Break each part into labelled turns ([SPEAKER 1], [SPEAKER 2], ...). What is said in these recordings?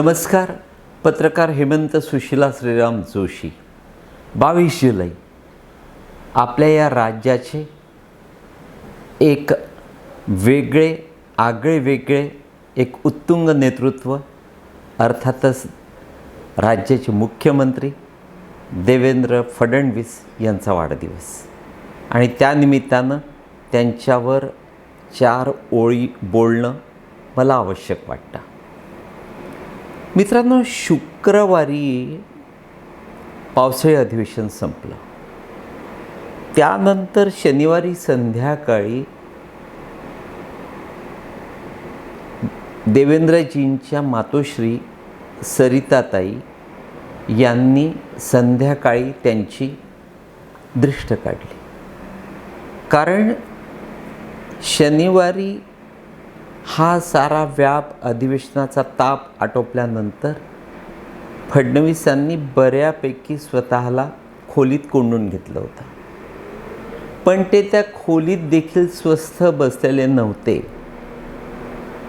[SPEAKER 1] नमस्कार. पत्रकार हेमंत सुशिला श्रीराम जोशी. बावीस जुलै. आपल्या या राज्याचे एक वेगळे आगळे वेगळे एक उत्तुंग नेतृत्व अर्थातच राज्याचे मुख्यमंत्री देवेंद्र फडणवीस यांचा वाढदिवस. आणि त्यानिमित्तानं त्यांच्यावर चार ओळी बोलणं मला आवश्यक वाटतं. मित्रांनो शुक्रवारी पावसाळी अधिवेशन संपलं. त्यानंतर शनिवारी संध्याकाळी देवेंद्रजींच्या मातोश्री सरिताताई यांनी संध्याकाळी त्यांची दृष्ट काढली. कारण शनिवारी हा सारा व्याप अधिवेशनाचा ताप आटोपल्यानंतर फडणवीसांनी बऱ्यापैकी स्वतःला खोलीत कोंडून घेतलं होतं. पण ते त्या खोलीत देखील स्वस्थ बसलेले नव्हते.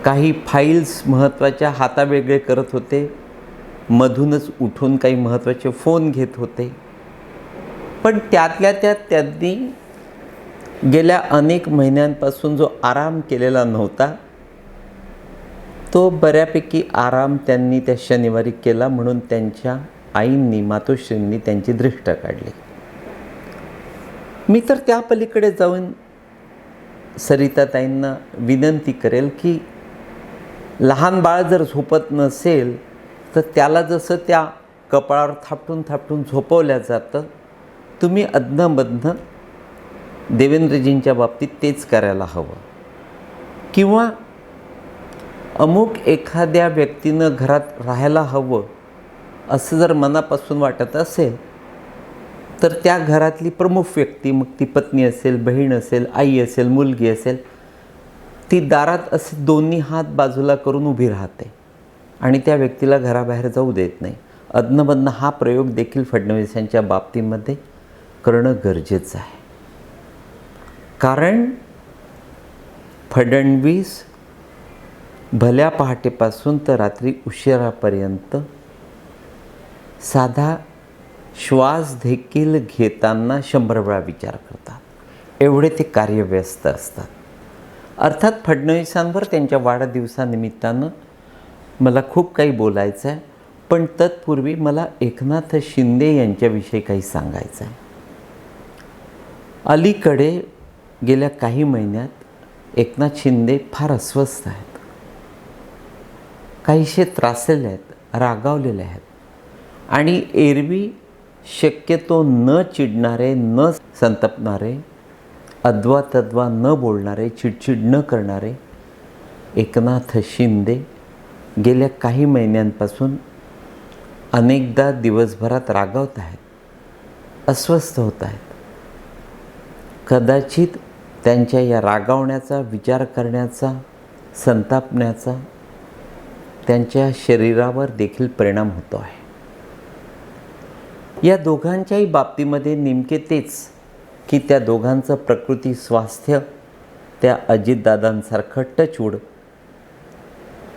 [SPEAKER 1] काही फाईल्स महत्त्वाच्या हातावेगळे करत होते. मधूनच उठून काही महत्त्वाचे फोन घेत होते. पण त्यातल्या त्यात त्यांनी गेल्या अनेक महिन्यांपासून जो आराम केलेला नव्हता तो बऱ्यापैकी आराम त्यांनी त्या शनिवारी केला म्हणून त्यांच्या आईंनी मातोश्रींनी त्यांची दृष्ट काढली. मी तर त्या पलीकडे जाऊन सरिताताईंना विनंती करेल की लहान बाळ जर झोपत नसेल तर त्याला जसं त्या कपाळावर थापटून थापटून झोपवल्या जातं तुम्ही अधनमधनं देवेंद्रजींच्या बाबतीत तेच करायला हवं. किंवा अमुक एखाद्या व्यक्तीनं घरात राहायला हवं असं जर मनापासून वाटत असेल तर त्या घरातली प्रमुख व्यक्ती मग ती पत्नी असेल बहीण असेल आई असेल मुलगी असेल ती दारात असे दोन्ही हात बाजूला करून उभी राहते आणि त्या व्यक्तीला घराबाहेर जाऊ देत नाही. अदनमधनं हा प्रयोग देखील फडणवीसांच्या बाबतीमध्ये करणं गरजेचं आहे. कारण फडणवीस भल्या पहाटेपासून तर रात्री उशिरापर्यंत साधा श्वास देखील घेताना शंभर वेळा विचार करतात. एवढे ते कार्यव्यस्त असतात. अर्थात फडणवीसांवर त्यांच्या वाढदिवसानिमित्तानं मला खूप काही बोलायचं आहे पण तत्पूर्वी मला एकनाथ शिंदे यांच्याविषयी काही सांगायचं आहे अलीकडे गेल्या काही महिन्यात एकनाथ शिंदे फार अस्वस्थ आहेत. काहीसे त्रासलेले आहेत रागावलेले आहेत. आणि एरवी शक्यतो न चिडणारे न संतपणारे अद्वा तद्वा न बोलणारे चिडचिड न करणारे एकनाथ शिंदे गेल्या काही महिन्यांपासून अनेकदा दिवसभरात रागावत आहेत अस्वस्थ होत आहेत. कदाचित त्यांच्या या रागावण्याचा विचार करण्याचा संतापण्याचा त्यांच्या शरीरावर देखील परिणाम होतो आहे. या दोघांच्याही बाबतीमध्ये नेमके तेच की त्या दोघांचं प्रकृती स्वास्थ्य त्या अजितदादांसारखं टचवूड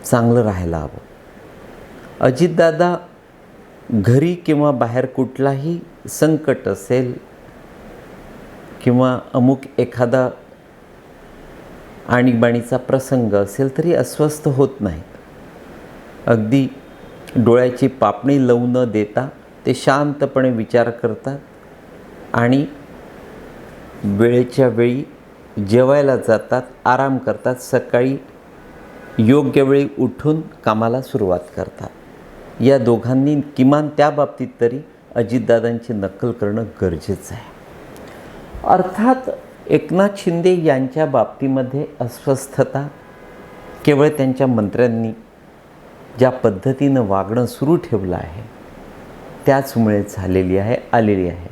[SPEAKER 1] चांगलं राहायला हवं. अजितदादा घरी किंवा बाहेर कुठलाही संकट असेल किंवा अमुक एखादा आणीबाणीचा प्रसंग असेल तरी अस्वस्थ होत नाही. अगदी डोळ्याची पापणी लावू न देता ते शांतपणे विचार करतात आणि वेळेच्या वेळी जेवायला जातात आराम करतात सकाळी योग्य वेळी उठून कामाला सुरुवात करतात. या दोघांनी किमान त्या बाबतीत तरी अजितदादांची नक्कल करणं गरजेचं आहे. अर्थात एकनाथ शिंदे यांच्या बाबतीमध्ये अस्वस्थता केवळ त्यांच्या मंत्र्यांनी ज्या पद्धतीनं वागणं सुरू ठेवलं आहे त्याचमुळे झालेली आहे आलेली आहे.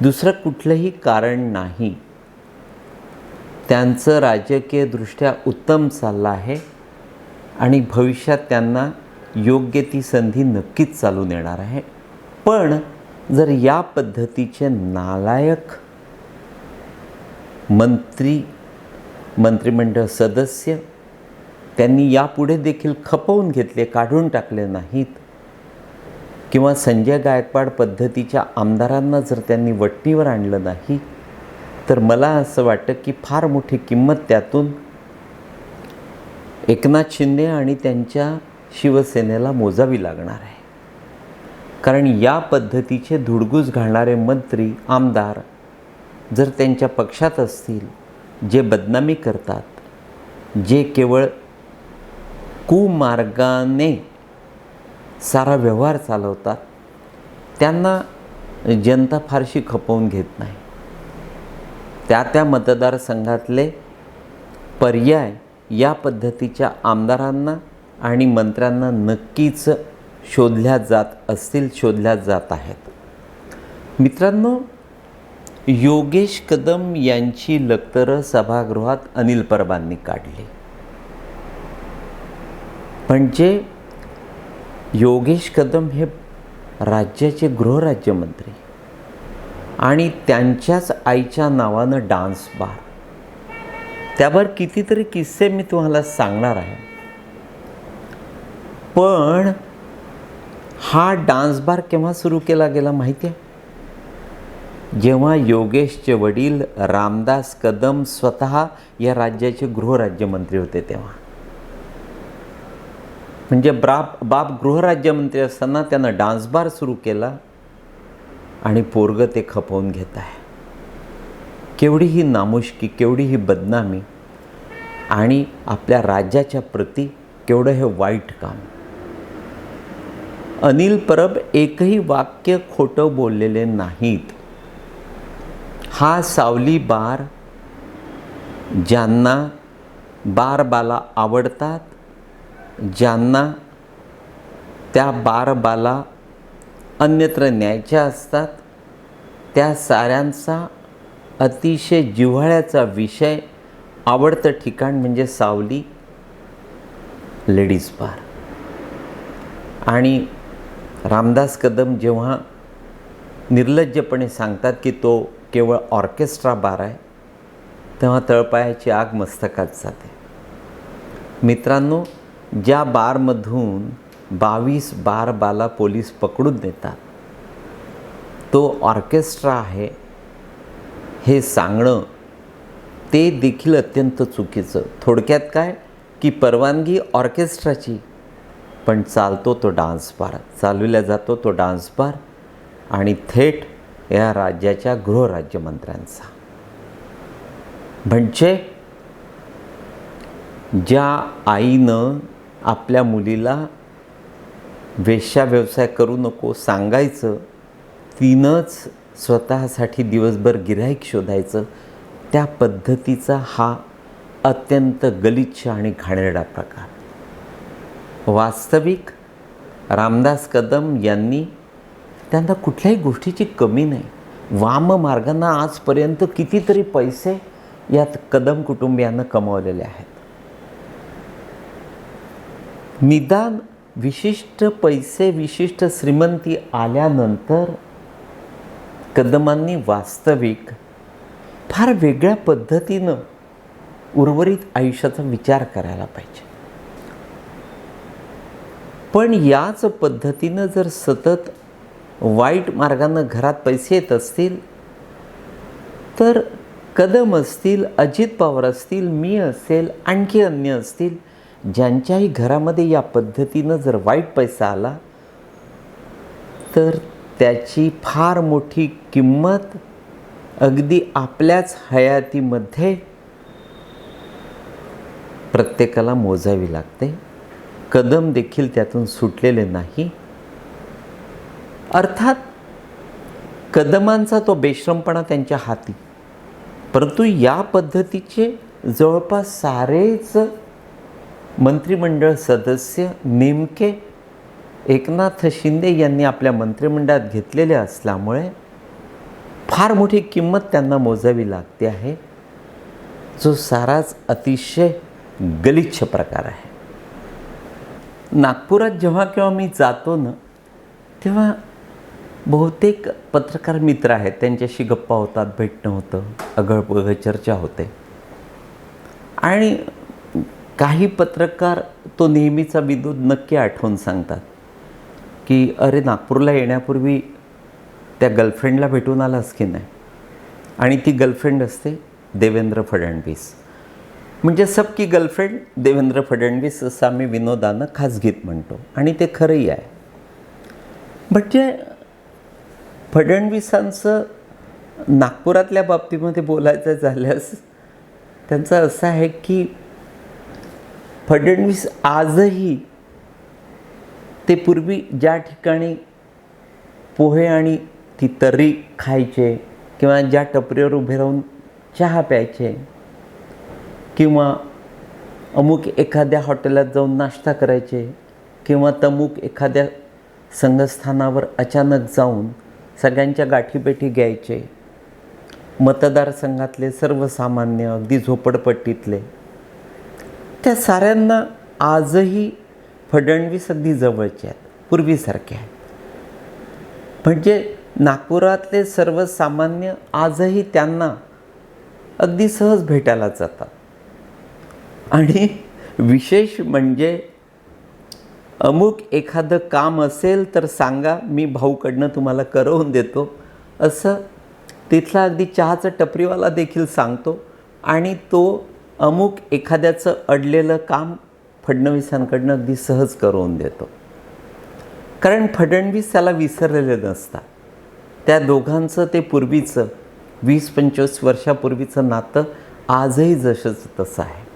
[SPEAKER 1] दुसरं कुठलंही कारण नाही. त्यांचं राजकीयदृष्ट्या उत्तम चाललं आहे आणि भविष्यात त्यांना योग्य ती संधी नक्कीच चालून येणार आहे. पण जर या पद्धतीचे नालायक मंत्री मंत्रिमंडळ सदस्य त्यांनी यापुढे देखील खपवून घेतले काढून टाकले नाहीत. किंवा संजय गायकवाड पद्धतीच्या आमदारांना जर त्यांनी वट्टीवर आणलं नाही तर मला असं वाटतं की फार मोठी किंमत त्यातून एकनाथ शिंदे आणि त्यांच्या शिवसेनेला मोजावी लागणार आहे. कारण या पद्धतीचे धुडगूस घालणारे मंत्री आमदार जर त्यांच्या पक्षात असतील जे बदनामी करतात जे केवळ कुमार्गाने सारा व्यवहार चालवतात. त्यांना जनता फारशी खपवून घेत नाही. त्या त्या मतदारसंघातले पर्याय या पद्धतीच्या आमदारांना आणि मंत्र्यांना नक्कीच शोधल्या जात असतील शोधल्या जात आहेत. मित्रांनो योगेश कदम यांची लक्तरं सभागृहात अनिल परबांनी काढली. म्हणजे योगेश कदम हे राज्याचे गृहराज्यमंत्री. आणि त्यांच्याच आईच्या नावानं डान्स बार. त्यावर कितीतरी किस्से मी तुम्हाला सांगणार आहे. पण हा डान्स बार केव्हा सुरू केला गेला माहिती आहे? जेव्हा योगेशचे वडील रामदास कदम स्वतः या राज्याचे गृहराज्यमंत्री होते तेव्हा. म्हणजे ब्राप बाप गृहराज्यमंत्री असताना त्यानं डान्स बार सुरू केला आणि पोरगं ते खपवून घेत आहे. केवढी ही नामुष्की केवढी ही बदनामी आणि आपल्या राज्याच्या प्रती केवढं हे वाईट काम. अनिल परब एकही वाक्य खोटं बोललेले नाहीत. हा सावली बार ज्यांना बारबाला आवडतात ज्यांना त्या बारबाला अन्यत्र न्यायच्या असतात त्या साऱ्यांचा अतिशय जिव्हाळ्याचा विषय आवडतं ठिकाण म्हणजे सावली लेडीज बार. आणि रामदास कदम जेव्हा निर्लज्जपणे सांगतात की तो केवळ ऑर्केस्ट्रा बार आहे तेव्हा तळपायाची आग मस्तकात जाते. मित्रांनो ज्या बारमधून बावीस बार बाला पोलीस पकडून देतात तो ऑर्केस्ट्रा आहे हे सांगणं ते देखील अत्यंत चुकीचं. थोडक्यात काय? की परवानगी ऑर्केस्ट्राची. पण चालतो तो डान्स बार चालविला जातो तो डान्स बार आणि थेट या राज्याच्या गृहराज्यमंत्र्यांचा म्हणजे ज्या आईनं आपल्या मुलीला वेश्या व्यवसाय करू नको सांगायचं तिनंच स्वतःसाठी दिवसभर गिऱ्हाईक शोधायचं त्या पद्धतीचा हा अत्यंत गलिच्छ आणि घाणेरडा प्रकार. वास्तविक रामदास कदम यांनी त्यांना कुठल्याही गोष्टीची कमी नाही. वाम मार्गांना आजपर्यंत कितीतरी पैसे यात कदम कुटुंबियांना कमावलेले आहेत. निदान विशिष्ट पैसे विशिष्ट श्रीमंती आल्यानंतर कदमांनी वास्तविक फार वेगळ्या पद्धतीनं उर्वरित आयुष्याचा विचार करायला पाहिजे. पण याच पद्धतीनं जर सतत वाईट मार्गानं घरात पैसे येत असतील तर कदम असतील अजित पवार असतील मी असेल आणखी अन्य असतील ज्यांच्याही घरामध्ये या पद्धतीनं जर वाईट पैसा आला तर त्याची फार मोठी किंमत अगदी आपल्याच हयातीमध्ये प्रत्येकाला मोजावी लागते. कदम देखील त्यातून सुटलेले नाही. अर्थात कदमांचा तो बेश्रमपणा त्यांच्या हाती. परंतु या पद्धतीचे जवळपास सारेच मंत्रिमंडळ सदस्य नेमके एकनाथ शिंदे यांनी आपल्या मंत्रिमंडळात घेतलेले असल्यामुळे फार मोठी किंमत त्यांना मोजावी लागते आहे. जो साराच अतिशय गलिच्छ प्रकार आहे. नागपुरात जेव्हा केव्हा मी जातो ना तेव्हा बहुतेक पत्रकार मित्र आहेत त्यांच्याशी गप्पा होतात भेटणं होतं अगळ चर्चा होते. आणि काही पत्रकार तो नेहमीचा विनोद नक्की आठवून सांगतात की अरे नागपूरला येण्यापूर्वी त्या गर्लफ्रेंडला भेटून आलास की नाही? आणि ती गर्लफ्रेंड असते देवेंद्र फडणवीस. म्हणजे सबकी गर्लफ्रेंड देवेंद्र फडणवीस असं आम्ही विनोदानं खासगीत म्हणतो आणि ते खरंही आहे. म्हणजे फडणवीसांचं नागपुरातल्या बाबतीमध्ये बोलायचं झाल्यास त्यांचं असं आहे की फडणवीस आजही ते पूर्वी ज्या ठिकाणी पोहे आणि ती तर्री खायचे किंवा ज्या टपरीवर उभे राहून चहा प्यायचे किंवा अमुक एखाद्या हॉटेलात जाऊन नाश्ता करायचे किंवा तमुक एखाद्या संघस्थानावर अचानक जाऊन सगळ्यांच्या गाठीपेठी घ्यायचे मतदारसंघातले सर्वसामान्य अगदी झोपडपट्टीतले. त्या साऱ्यांना आजही फडणवीस अगदी जवळचे आहेत पूर्वीसारखे आहेत. म्हणजे नागपुरातले सर्वसामान्य आजही त्यांना अगदी सहज भेटायला जातात. आणि विशेष म्हणजे अमुक एखादं काम असेल तर सांगा मी भाऊकडनं तुम्हाला करवून देतो असं तिथला अगदी चहाचा टपरीवाला देखील सांगतो. आणि तो अमुक एखाद्याचं अडलेलं काम फडणवीसांकडनं अगदी सहज करून देतो. कारण फडणवीस त्याला विसरलेले नसतात. त्या दोघांचं ते पूर्वीचं वीस पंचवीस वर्षापूर्वीचं नातं आजही जसंच तसं आहे.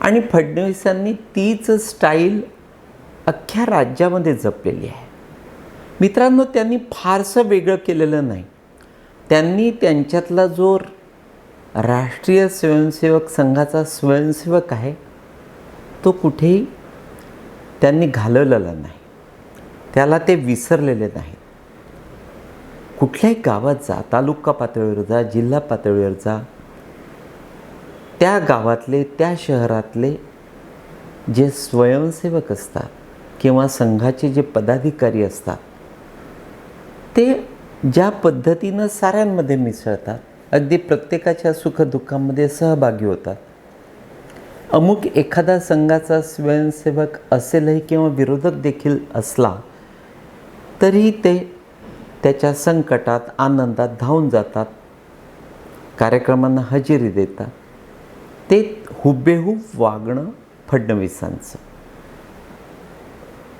[SPEAKER 1] आणि फडणवीसांनी तीच स्टाईल अख्ख्या राज्यामध्ये जपलेली आहे. मित्रांनो त्यांनी फारसं वेगळं केलेलं नाही. त्यांनी त्यांच्यातला जो राष्ट्रीय स्वयंसेवक संघाचा स्वयंसेवक आहे तो कुठेही त्यांनी घालवलेला नाही. त्याला ते विसरलेले नाहीत. कुठल्याही गावात जा तालुका पातळीवर जा जिल्हा पातळीवर जा त्या गावातले त्या शहरातले जे स्वयंसेवक असतात किंवा संघाचे जे पदाधिकारी असतात ते ज्या पद्धतीनं साऱ्यांमध्ये मिसळतात अगदी प्रत्येकाच्या सुखदुःखामध्ये सहभागी होतात. अमुक एखादा संघाचा स्वयंसेवक असेलही किंवा विरोधक देखील असला तरीही ते त्याच्या संकटात आनंदात धावून जातात कार्यक्रमांना हजेरी देतात. ते हुबेहूब वागणं फडणवीसांचं.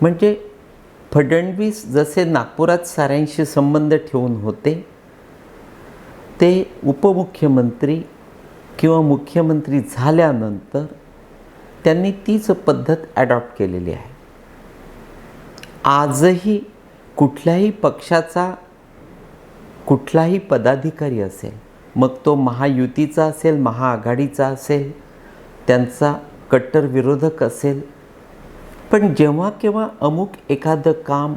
[SPEAKER 1] म्हणजे फडणवीस जसे नागपुरात साऱ्यांशी संबंध ठेवून होते ते उपमुख्यमंत्री किंवा मुख्यमंत्री झाल्यानंतर त्यांनी तीच पद्धत ॲडॉप्ट केलेली आहे. आजही कुठल्याही पक्षाचा कुठलाही पदाधिकारी असेल मग तो महायुतीचा असेल महाआघाडीचा असेल त्यांचा कट्टर विरोधक असेल पण जेव्हा केव्हा अमुक एखादं काम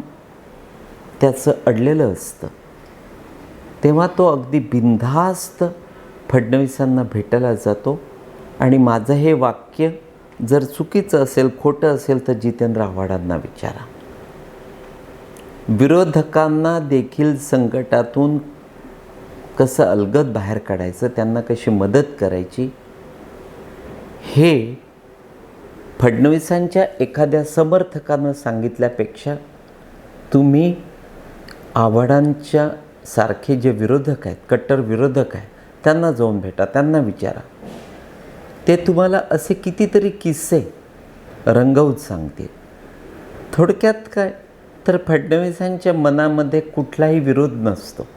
[SPEAKER 1] त्याचं अडलेलं असतं तेव्हा तो अगदी बिनधास्त फडणवीसांना भेटायला जातो. आणि माझं हे वाक्य जर चुकीचं असेल खोटं असेल तर जितेंद्र आव्हाडांना विचारा. विरोधकांना देखील संकटातून कसं अलगद बाहेर काढायचं त्यांना कशी मदत करायची हे फडणवीसांच्या एखाद्या समर्थकानं सांगितल्यापेक्षा तुम्ही आव्हाडांच्या सारखे जे विरोधक आहेत कट्टर विरोधक आहेत त्यांना जाऊन भेटा त्यांना विचारा. ते तुम्हाला असे कितीतरी किस्से रंगवून सांगतील. थोडक्यात काय? तर फडणवीसांच्या मनामध्ये कुठलाही विरोध नसतो.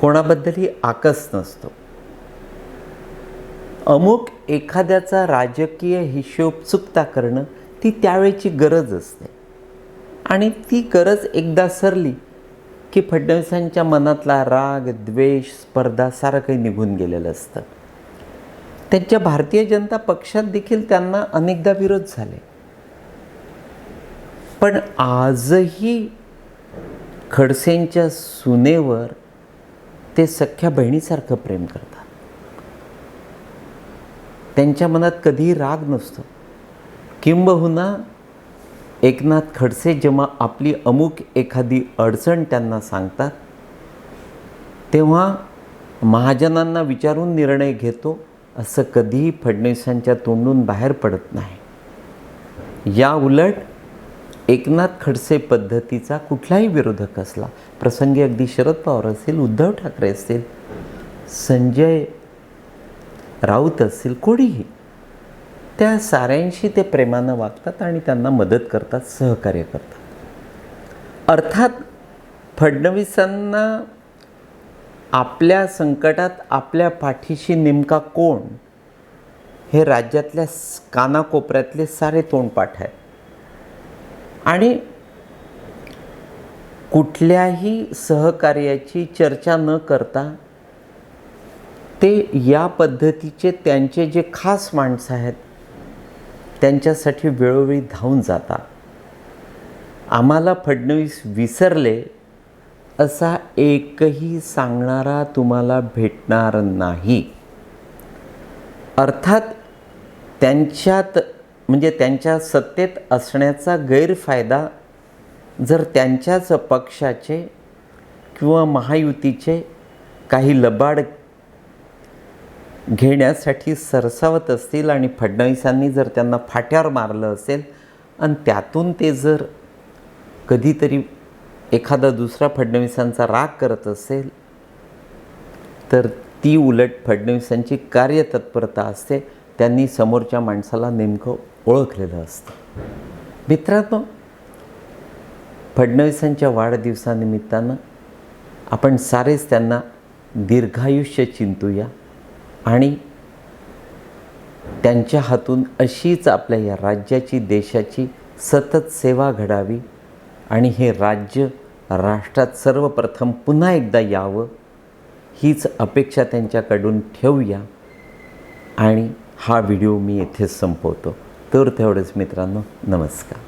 [SPEAKER 1] कोणाबद्दलही आकस नसतो. अमुक एखाद्याचा राजकीय हिशोब चुकता करणं ती त्यावेळची गरज असते आणि ती गरज एकदा सरली की फडणवीसांच्या मनातला राग द्वेष स्पर्धा सारं काही निघून गेलेलं असतं. त्यांच्या भारतीय जनता पक्षात देखील त्यांना अनेकदा विरोध झाले. पण आजही खडसेंच्या सुनेवर ते सख्ख्या बहिणीसारखं प्रेम करतात. त्यांच्या मनात कधीही राग नसतो. किंबहुना एकनाथ खडसे जेव्हा आपली अमुक एखादी अडचण त्यांना सांगतात तेव्हा महाजनांना विचारून निर्णय घेतो असं कधीही फडणवीसांच्या तोंडून बाहेर पडत नाही. या उलट एकनाथ खडसे पद्धतीचा कुठलाही विरोधक असला प्रसंगी अगदी शरद पवार असतील उद्धव ठाकरे असतील संजय राऊत असतील कोणीही त्या साऱ्यांशी ते प्रेमानं वागतात आणि त्यांना मदत करतात सहकार्य करतात. अर्थात फडणवीसांना आपल्या संकटात आपल्या पाठीशी नेमका कोण? हे राज्यातल्या कानाकोपऱ्यातले सारे तोंडपाठ आहे आणि कुठल्याही सहकार्याची चर्चा न करता ते या पद्धतीचे त्यांचे जे खास माणसं आहेत त्यांच्यासाठी वेळोवेळी धावून जातात आम्हाला फडणवीस विसरले असा एकही सांगणारा तुम्हाला भेटणार नाही. अर्थात त्यांच्यात म्हणजे त्यांच्या सत्तेत असण्याचा गैरफायदा जर त्यांच्याच पक्षाचे किंवा महायुतीचे काही लबाड घेण्यासाठी सरसावत असतील आणि फडणवीसांनी जर त्यांना फाट्यावर मारलं असेल आणि त्यातून ते जर कधीतरी एखादा दुसरा फडणवीसांचा राग करत असेल तर ती उलट फडणवीसांची कार्यतत्परता असते. त्यांनी समोरच्या माणसाला नेमकं ओळखलेलं असतं. मित्रांनो फडणवीसांच्या वाढदिवसानिमित्तानं आपण सारेच त्यांना दीर्घायुष्य चिंतूया. आणि त्यांच्या हातून अशीच आपल्या या राज्याची देशाची सतत सेवा घडावी आणि हे राज्य राष्ट्रात सर्वप्रथम पुन्हा एकदा यावं हीच अपेक्षा त्यांच्याकडून ठेवूया. आणि हा व्हिडिओ मी येथेच संपवतो. तर तेवढंच मित्रांनो नमस्कार.